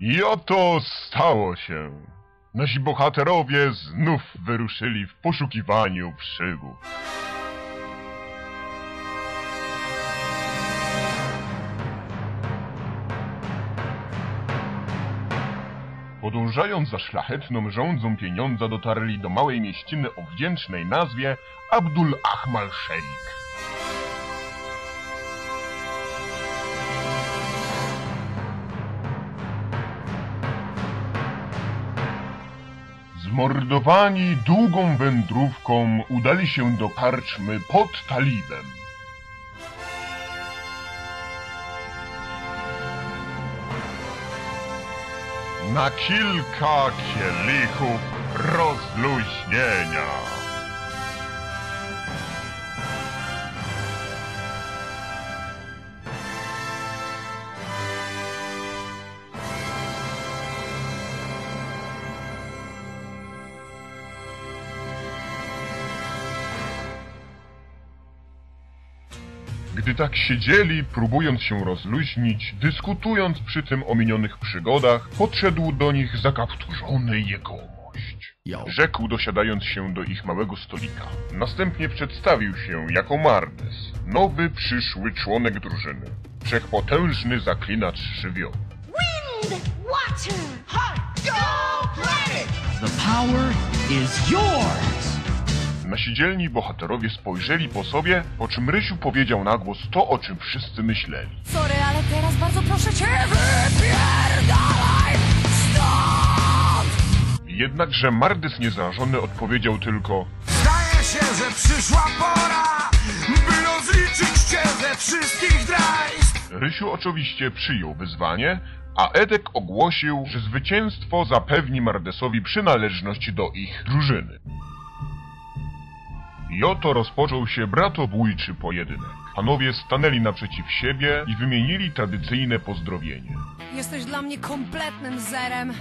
I oto stało się. Nasi bohaterowie znów wyruszyli w poszukiwaniu przygód. Podążając za szlachetną rządzą pieniądza dotarli do małej mieściny o wdzięcznej nazwie Abdul Ahmal Sheikh. Zmordowani długą wędrówką udali się do karczmy pod Talibem. Na kilka kielichów rozluźnienia. Gdy tak siedzieli, próbując się rozluźnić, dyskutując przy tym o minionych przygodach, podszedł do nich zakapturzony jegomość. Rzekł dosiadając się do ich małego stolika. Następnie przedstawił się jako Mardes, nowy przyszły członek drużyny. Wszechpotężny zaklinacz żywiołu. Wind, water, heart, go planet! The power is yours! Nasi dzielni bohaterowie spojrzeli po sobie, po czym Rysiu powiedział na głos to, o czym wszyscy myśleli. Sorry, ale teraz bardzo proszę cię, wypierdalaj stąd! Jednakże Mardes niezrażony odpowiedział tylko Zdaje się, że przyszła pora, by rozliczyć cię ze wszystkich zdrajstw. Rysiu oczywiście przyjął wyzwanie, a Edek ogłosił, że zwycięstwo zapewni Mardesowi przynależność do ich drużyny. I oto rozpoczął się bratobójczy pojedynek. Panowie stanęli naprzeciw siebie i wymienili tradycyjne pozdrowienie. Jesteś dla mnie kompletnym zerem.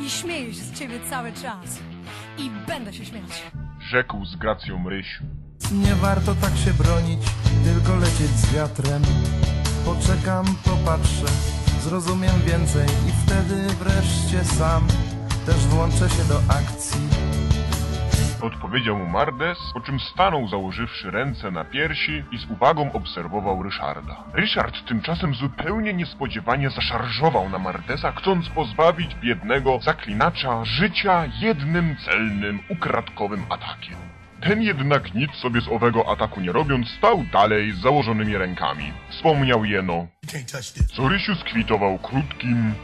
I śmieję się z ciebie cały czas. I będę się śmiać. Rzekł z gracją Rysiu. Nie warto tak się bronić, tylko lecieć z wiatrem. Poczekam, popatrzę, zrozumiem więcej i wtedy wreszcie sam też włączę się do akcji. Odpowiedział mu Mardes, po czym stanął założywszy ręce na piersi i z uwagą obserwował Ryszarda. Ryszard tymczasem zupełnie niespodziewanie zaszarżował na Mardesa, chcąc pozbawić biednego zaklinacza życia jednym celnym, ukradkowym atakiem. Ten jednak nic sobie z owego ataku nie robiąc, stał dalej z założonymi rękami. Wspomniał jeno, co Rysiu skwitował krótkim,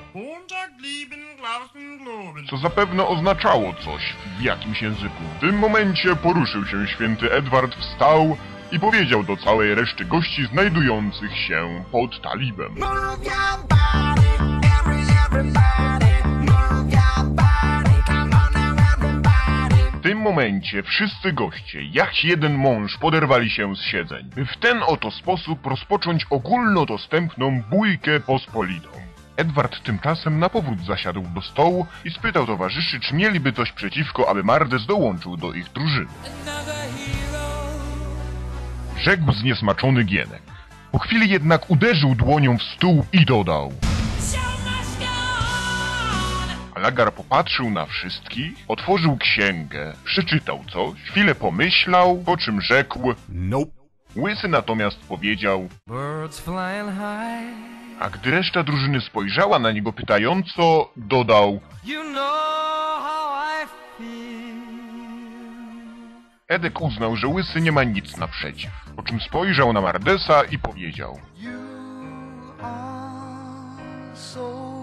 co zapewne oznaczało coś w jakimś języku. W tym momencie poruszył się święty Edward, wstał i powiedział do całej reszty gości znajdujących się pod talibem. Momencie wszyscy goście, jak jeden mąż, poderwali się z siedzeń, by w ten oto sposób rozpocząć ogólnodostępną bójkę pospolitą. Edward tymczasem na powrót zasiadł do stołu i spytał towarzyszy, czy mieliby coś przeciwko, aby Mardes dołączył do ich drużyny. Rzekł zniesmaczony Gienek. Po chwili jednak uderzył dłonią w stół i dodał. Alagar popatrzył na wszystkich, otworzył księgę, przeczytał coś, chwilę pomyślał, po czym rzekł. Nope. Łysy natomiast powiedział, Birds flying high, a gdy reszta drużyny spojrzała na niego pytająco, dodał. you know how I feel. Edek uznał, że Łysy nie ma nic naprzeciw, po czym spojrzał na Mardesa i powiedział. You are so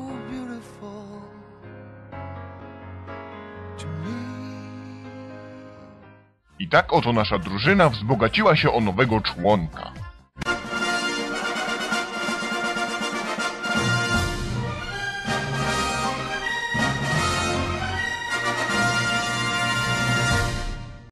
I tak oto nasza drużyna wzbogaciła się o nowego członka.